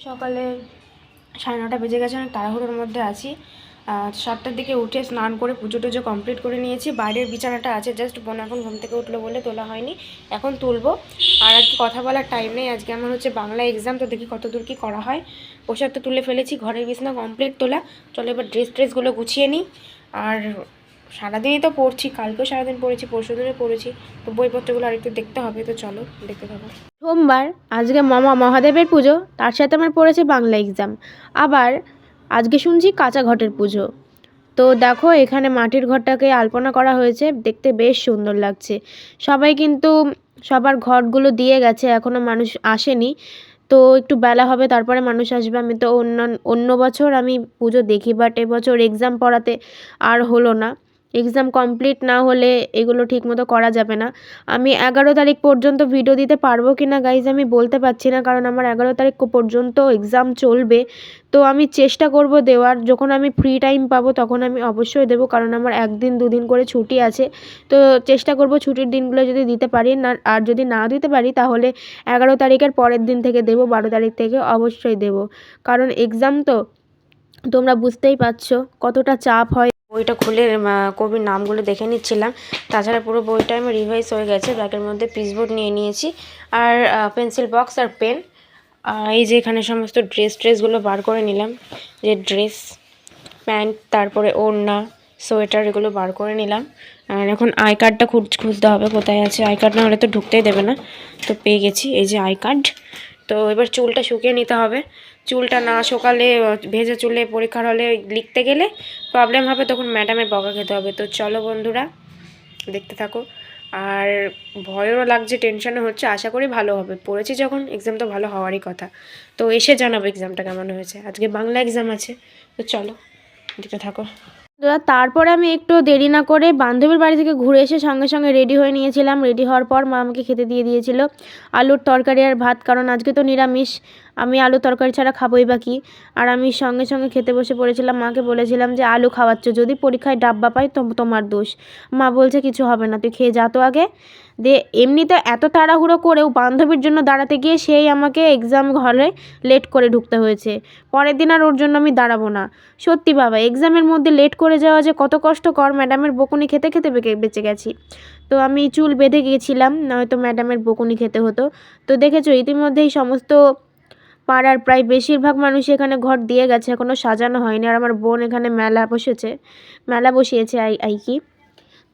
সকালে সাড়ে নটা বেজে গেছে, অনেক তাড়াহুড়োর মধ্যে আছি। সাতটার দিকে উঠে স্নান করে পুজো টুজো কমপ্লিট করে নিয়েছি। বাইরের বিছানাটা আছে জাস্ট বোন এখন ঘুম থেকে উঠল বলে তোলা হয়নি, এখন তুলবো। আর আর কি কথা বলার টাইম নেই, আজকে আমার হচ্ছে বাংলা এক্সাম তো দেখি কত দূর কী করা হয়। পোশাক তো তুলে ফেলেছি, ঘরের বিছানা কমপ্লিট তোলা। চলো এবার ড্রেস ট্রেসগুলো গুছিয়ে নিই। আর সারাদিনই তো পড়ছি, কালকেও সারাদিন পড়েছি পরশু দিনে পড়েছি, তো বইপত্রগুলো আরেকটু দেখতে হবে, তো চলো দেখতে থাকো। সোমবার আজকে মামা মহাদেবের পুজো, তার সাথে আমার পড়েছে বাংলা এক্সাম আবার আজকে শুনছি কাঁচা ঘটের পুজো। তো দেখো, এখানে মাটির ঘরটাকে আলপনা করা হয়েছে, দেখতে বেশ সুন্দর লাগছে। সবাই কিন্তু সবার ঘরগুলো দিয়ে গেছে এখনও মানুষ আসেনি। তো একটু বেলা হবে, তারপরে মানুষ আসবে। আমি তো অন্য অন্য বছর আমি পুজো দেখি বাট এবছর এক্সাম পড়াতে আর হলো না। এক্সাম কমপ্লিট না হলে এগুলো ঠিকমতো করা যাবে না। আমি এগারো তারিখ পর্যন্ত ভিডিও দিতে পারব কি না গাইজ আমি বলতে পারছি না, কারণ আমার এগারো তারিখ পর্যন্ত এক্সাম চলবে। তো আমি চেষ্টা করব দেওয়ার, যখন আমি ফ্রি টাইম পাবো তখন আমি অবশ্যই দেবো, কারণ আমার একদিন দুদিন করে ছুটি আছে। তো চেষ্টা করব ছুটির দিনগুলো যদি দিতে পারি, না, আর যদি না দিতে পারি তাহলে এগারো তারিখের পরের দিন থেকে দেবো, বারো তারিখ থেকে অবশ্যই দেবো। কারণ এক্সাম তো তোমরা বুঝতেই পারছ কতটা চাপ হয়। বইটা খুলে কবির নামগুলো দেখে নিচ্ছিলাম। তাছাড়া পুরো বইটা আমি রিভাইজ হয়ে গেছে, ব্যাগের মধ্যে পিসবোর্ড নিয়ে নিয়েছি। আর পেন্সিল বক্স আর পেন এই যে এখানে সমস্ত ড্রেস ট্রেসগুলো বার করে নিলাম। যে ড্রেস প্যান্ট তারপরে ওড়না, সোয়েটার এগুলো বার করে নিলাম। আর এখন আই কার্ডটা খুঁজ, খুঁজতে হবে কোথায় আছে। আই কার্ড না হলে তো ঢুকতেই দেবে না। তো পেয়ে গেছি, এই যে আই কার্ড তো এবার চুলটা শুকিয়ে নিতে হবে। চুলটা না আহ, ভেজে চুলে পরীক্ষার হলে লিখতে গেলে প্রবলেম হবে তখন ম্যাডামের বকা খেতে হবে। তো চলো বন্ধুরা দেখতে থাকো। আর ভয়ও লাগছে টেনশনও হচ্ছে আশা করি ভালো হবে। পড়েছি যখন এক্সাম তো ভালো হওয়ারই কথা। তো এসে জানাব এক্সামটা কেমন হয়েছে। আজকে বাংলা এক্সাম আছে। তো চলো দেখতে থাকো। দাদা তারপরে আমি একটু দেরি না করে বান্ধবীর বাড়ি থেকে ঘুরে এসে সঙ্গে সঙ্গে রেডি হয়ে নিয়েছিলাম। রেডি হওয়ার পর মা আমাকে খেতে দিয়ে দিয়েছিল। আলুর তরকারি আর ভাত কারণ আজকে তো নিরামিষ। আমি আলু তরকারি ছাড়া খাবোই বা কি? আর আমি সঙ্গে সঙ্গে খেতে বসে পড়েছিলাম, মাকে বলেছিলাম যে, আলু খাওয়াচ্ছ, যদি পরীক্ষায় ডাব্বা পাই তো তোমার দোষ। মা বলছে, কিছু হবে না, তুই খেয়ে যা তো আগে। দিয়ে এমনিতে এত তাড়াহুড়ো করেও বান্ধবীর জন্য দাঁড়াতে গিয়ে সেই আমাকে এক্সাম ঘরে লেট করে ঢুকতে হয়েছে। পরের দিন আর ওর জন্য আমি দাঁড়াবো না। সত্যি বাবা এক্সামের মধ্যে লেট করে যাওয়া যে কত কষ্টকর ম্যাডামের বকুনি খেতে খেতে বেঁচে গেছি। তো আমি চুল বেঁধে গিয়েছিলাম, নয়তো ম্যাডামের বকুনি খেতে হতো। তো দেখেছ, ইতিমধ্যেই সমস্ত পাড়ার প্রায় বেশিরভাগ মানুষ এখানে ঘর দিয়ে গেছে এখনও সাজানো হয়নি। আর আমার বোন এখানে মেলা বসেছে, মেলা বসিয়েছে আই কি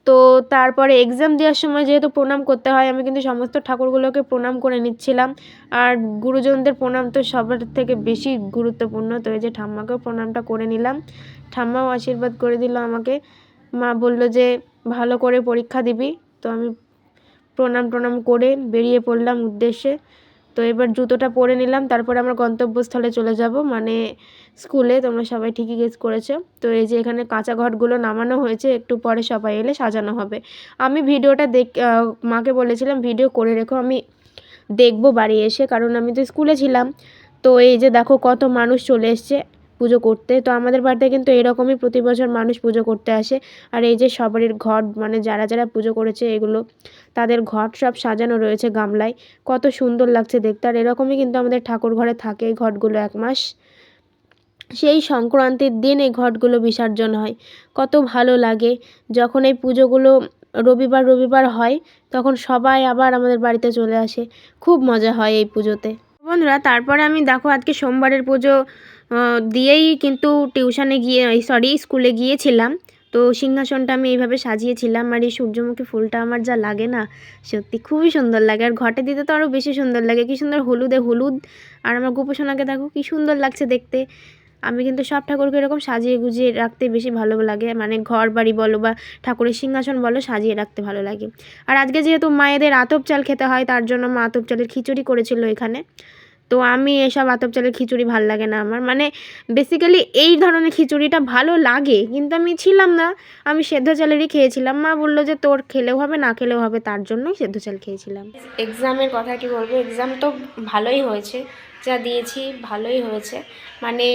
তো তারপরে এক্সাম দেওয়ার সময় যেহেতু প্রণাম করতে হয়, আমি কিন্তু সমস্ত ঠাকুরগুলোকে প্রণাম করে নিচ্ছিলাম। আর গুরুজনদের প্রণাম তো সবার থেকে বেশি গুরুত্বপূর্ণ। তো এই যে ঠাম্মাকেও প্রণামটা করে নিলাম। ঠাম্মাও আশীর্বাদ করে দিল আমাকে। মা বলল যে, ভালো করে পরীক্ষা দিবি। তো আমি প্রণাম প্রণাম করে বেরিয়ে পড়লাম উদ্দেশ্যে। তো এবার জুতোটা পরে নিলাম, তারপরে আমার গন্তব্যস্থলে চলে যাব। মানে স্কুলে তোমরা সবাই ঠিকই গেস করেছ। তো এই যে এখানে কাঁচা ঘরগুলো নামানো হয়েছে, একটু পরে সবাই এলে সাজানো হবে। আমি ভিডিওটা দেখ মাকে বলেছিলাম, ভিডিও করে রেখো, আমি দেখব বাড়ি এসে। কারণ আমি তো স্কুলে ছিলাম। তো এই যে দেখো কত মানুষ চলে এসছে। পুজো করতে। তো আমাদের বাড়িতে কিন্তু এরকমই প্রতি বছর মানুষ পুজো করতে আসে। আর এই যে সবারই ঘট মানে যারা যারা পুজো করেছে এগুলো, তাদের ঘট সব সাজানো রয়েছে গামলায়। কত সুন্দর লাগছে দেখতে। আর এরকমই কিন্তু আমাদের ঠাকুর ঘরে থাকে এই ঘটগুলো এক মাস। সেই সংক্রান্তির দিন এই ঘটগুলো বিসর্জন হয়। কত ভালো লাগে। যখন এই পুজোগুলো রবিবার রবিবার হয়, তখন সবাই আবার আমাদের বাড়িতে চলে আসে। খুব মজা হয় এই পুজোতে। বন্ধুরা, তারপরে আমি দেখো আজকে সোমবারের পুজো দিয়েই কিন্তু টিউশনে গিয়ে সরি স্কুলে গিয়েছিলাম। তো সিংহাসনটা আমি এইভাবে সাজিয়েছিলাম আর এই সূর্যমুখী ফুলটা আমার যা লাগে না, সত্যি খুবই সুন্দর লাগে। আর ঘটে দিতে তো আরও বেশি সুন্দর লাগে। কী সুন্দর হলুদে হলুদ। আর আমার গোপোষণাকে দেখো কী সুন্দর লাগছে দেখতে। আমি কিন্তু সব ঠাকুরকে এরকম সাজিয়ে গুজিয়ে রাখতে বেশি ভালো লাগে। মানে ঘর বাড়ি বলো বা ঠাকুরের সিংহাসন বলো, সাজিয়ে রাখতে ভালো লাগে। আর আজকে যেহেতু মায়েদের আতপ চাল খেতে হয়, তার জন্য মা আতপ চালের খিচুড়ি করেছিল এখানে। তো আমি এসব আতপ চালের খিচুড়ি ভালো লাগে না আমার। মানে বেসিক্যালি এই ধরনের খিচুড়িটা ভালো লাগে, কিন্তু আমি ছিলাম না। আমি সেদ্ধ চালেরই খেয়েছিলাম। মা বলল যে তোর খেলেও হবে, না খেলেও হবে, তার জন্যই সেদ্ধ চাল খেয়েছিলাম। এক্সামের কথা কি বলব? এক্সাম তো ভালোই হয়েছে। যা দিয়েছি ভালোই হয়েছে। মানে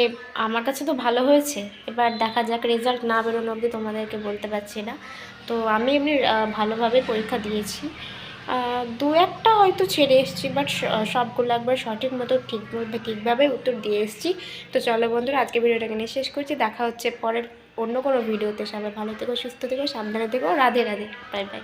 আমার কাছে তো ভালো হয়েছে। এবার দেখা যাক রেজাল্ট না বেরোনো অবধি তোমাদেরকে বলতে পারছি না। তো আমি এমনি ভালোভাবে পরীক্ষা দিয়েছি। দু একটা হয়তো ছেড়ে এসেছি বাট সবগুলো একবার সঠিক মতো, ঠিক ঠিকভাবে উত্তর দিয়ে এসেছি। তো চলো বন্ধুরা, আজকে ভিডিওটাকে নিয়ে শেষ করছি। দেখা হচ্ছে পরের অন্য কোনো ভিডিওতে। সবাই ভালো থেকো, সুস্থ থেকো, সাবধানে থেকো। রাধে রাধে। Bye bye